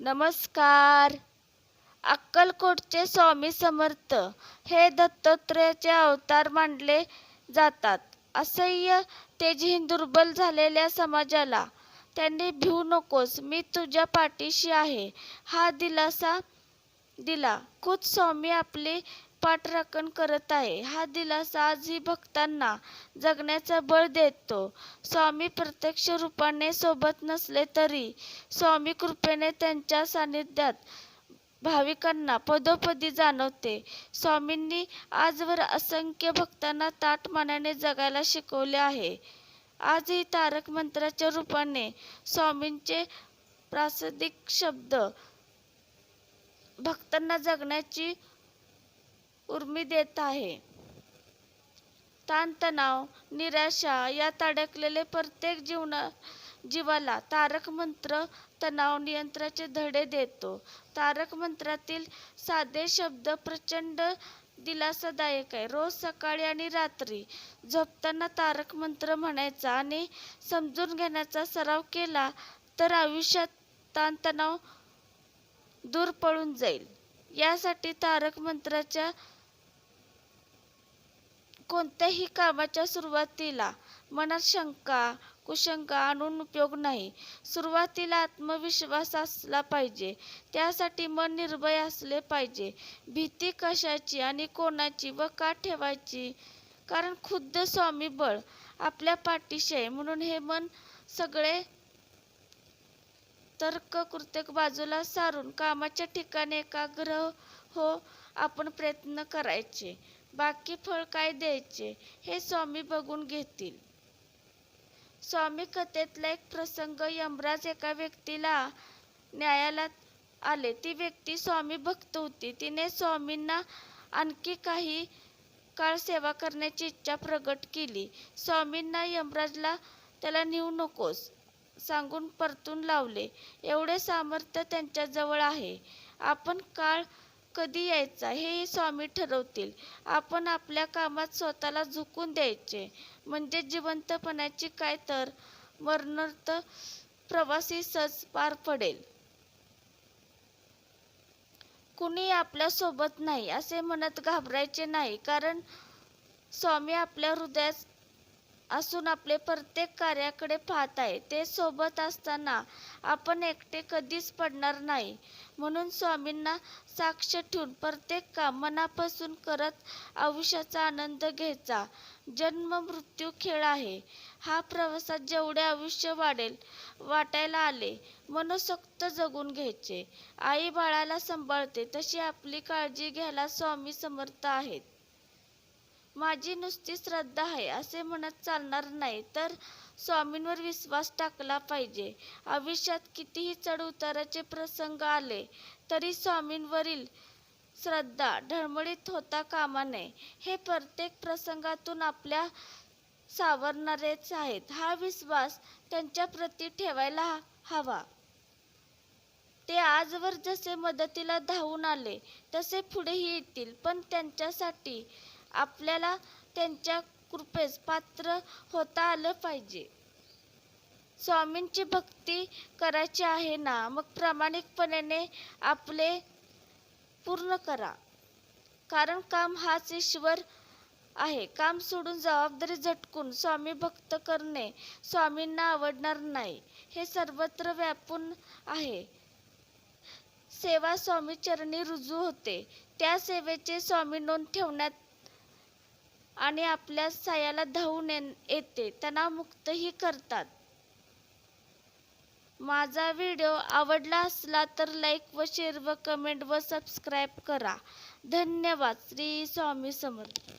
नमस्कार. अक्कलकोटचे स्वामी समर्थ हे दत्तात्रेयाचे अवतार मानले जातात. असह्य तेजहीन दुर्बल झालेल्या समाजाला त्यांनी भिवू नकोस मी तुझ्या पाठीशी आहे. हा दिलासा दिला. खुद स्वामी आपली पाठराखण करत आहे. हा दिलासा आजही भक्तांना जगण्याचा बळ देतो. स्वामी प्रत्यक्ष रूपाने सोबत नसले तरी स्वामी कृपेने त्यांच्या सानिध्यात भाविकांना पदोपदी जाणवते. स्वामींनी आजवर असंख्य भक्तांना ताट मानाने जगायला शिकवले आहे. आजही तारक मंत्राच्या रूपाने स्वामींचे प्रासदिक शब्द भक्तांना जगण्याची उर्मी देत आहे. ताणतणाव निराशा यात अडकलेले प्रत्येक जीवना जीवाला तारक मंत्र तणाव नियंत्रणाचे धडे देतो. तारक मंत्रातील साधे शब्द प्रचंड दिलासादायक आहे. रोज सकाळी आणि रात्री झोपताना तारक मंत्र म्हणायचा आणि समजून घेण्याचा सराव केला तर आयुष्यात ताणतणाव दूर पळून जाईल. यासाठी तारक मंत्राच्या कोणत्याही कामाच्या सुरुवातीला मनात शंका कुशंका आणून उपयोग नाही. सुरुवातीला आत्मविश्वास असला पाहिजे. त्यासाठी मन निर्भय असले पाहिजे. भीती कशाची आणि कोणाची व का ठेवायची? कारण खुद्द स्वामी बळ आपल्या पाठीशी आहे. म्हणून हे मन सगळे तर्क कृत्यक बाजूला सारून कामाच्या ठिकाणी एकाग्र हो आपण प्रयत्न करायचे. बाकी फळ काय द्यायचे हे स्वामी बघून घेतील. स्वामी कथेतला एक प्रसंग यमराज एका व्यक्तीला न्यायालयात आले. ती व्यक्ती स्वामी भक्त होती. तिने स्वामींना आणखी काही काळ सेवा करण्याची इच्छा प्रकट केली. स्वामींना यमराजला त्याला नेऊ नकोस सांगून परतून लावले. एवढे सामर्थ्य त्यांच्याजवळ आहे. आपण काळ कधी यायचा हे स्वामी ठरवतील. आपण आपल्या कामात स्वतःला झुकून द्यायचे. म्हणजे जिवंतपणाची काय तर मरणार्थ प्रवासी सहज पार पडेल. कुणी आपल्यासोबत नाही असे म्हणत घाबरायचे नाही. कारण स्वामी आपल्या हृदयात असून आपले प्रत्येक कार्याकडे पाहत आहे. ते सोबत असताना आपण एकटे कधीच पडणार नाही. म्हणून स्वामींना साक्ष ठेवून प्रत्येक काम मनापासून करत आयुष्याचा आनंद घ्यायचा. जन्म मृत्यू खेळ आहे. हा प्रवासात जेवढे आयुष्य वाढेल वाटायला आले मनसोक्त जगून घ्यायचे. आई बाळाला सांभाळते तशी आपली काळजी घ्यायला स्वामी समर्थ आहेत. माझी नुसती श्रद्धा आहे असे म्हणत चालणार नाही. तर स्वामींवर विश्वास टाकला पाहिजे. आयुष्यात कितीही चढ उताराचे प्रसंग आले तरी स्वामींवरील श्रद्धा ढळमळीत होता कामा नये. हे प्रत्येक प्रसंगातून आपल्या सावरणारेच आहेत. हा विश्वास त्यांच्याप्रती ठेवायला हवा. ते आजवर जसे मदतीला धावून आले तसे पुढेही येतील. पण त्यांच्यासाठी आपल्याला त्यांच्या कृपेस पात्र होता आलं पाहिजे. स्वामींची भक्ती करायची आहे ना मग प्रामाणिकपणे आपले पूर्ण करा. कारण काम हाच ईश्वर आहे. काम सोडून जबाबदारी झटकून स्वामी भक्त करणे स्वामींना आवडणार नाही हे सर्वत्र व्यापून आहे. सेवा स्वामी चरणी रुजू होते. त्या सेवेचे स्वामी नोंद ठेवण्यात आणि आपल्या सायाला धावून येते. तणावमुक्तही करतात. माझा व्हिडिओ आवडला असला तर लाईक व शेअर व कमेंट व सबस्क्राईब करा. धन्यवाद. श्री स्वामी समर्थ.